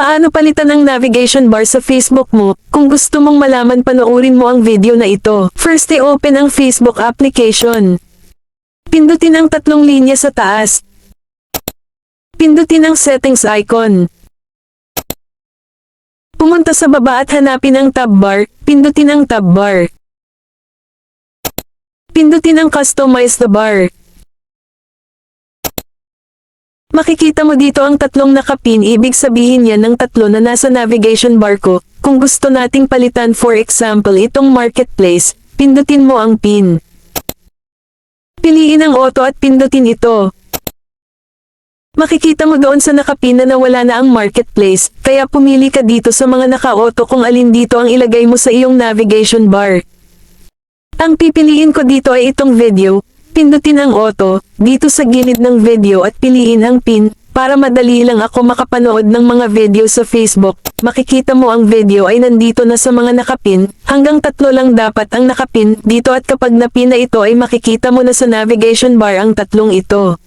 Paano palitan ang navigation bar sa Facebook mo? Kung gusto mong malaman panoorin mo ang video na ito. First i-open ang Facebook application. Pindutin ang tatlong linya sa taas. Pindutin ang settings icon. Pumunta sa baba at hanapin ang tab bar, pindutin ang tab bar. Pindutin ang customize the bar. Makikita mo dito ang tatlong nakapin ibig sabihin yan ng tatlo na nasa navigation bar ko. Kung gusto nating palitan for example itong marketplace, pindutin mo ang pin. Piliin ang auto at pindutin ito. Makikita mo doon sa nakapin na nawala na ang marketplace, kaya pumili ka dito sa mga naka-auto kung alin dito ang ilagay mo sa iyong navigation bar. Ang pipiliin ko dito ay itong video, pindutin ang auto, dito sa gilid ng video at piliin ang pin, para madali lang ako makapanood ng mga video sa Facebook. Makikita mo ang video ay nandito na sa mga nakapin, hanggang tatlo lang dapat ang nakapin dito at kapag napin na ito ay makikita mo na sa navigation bar ang tatlong ito.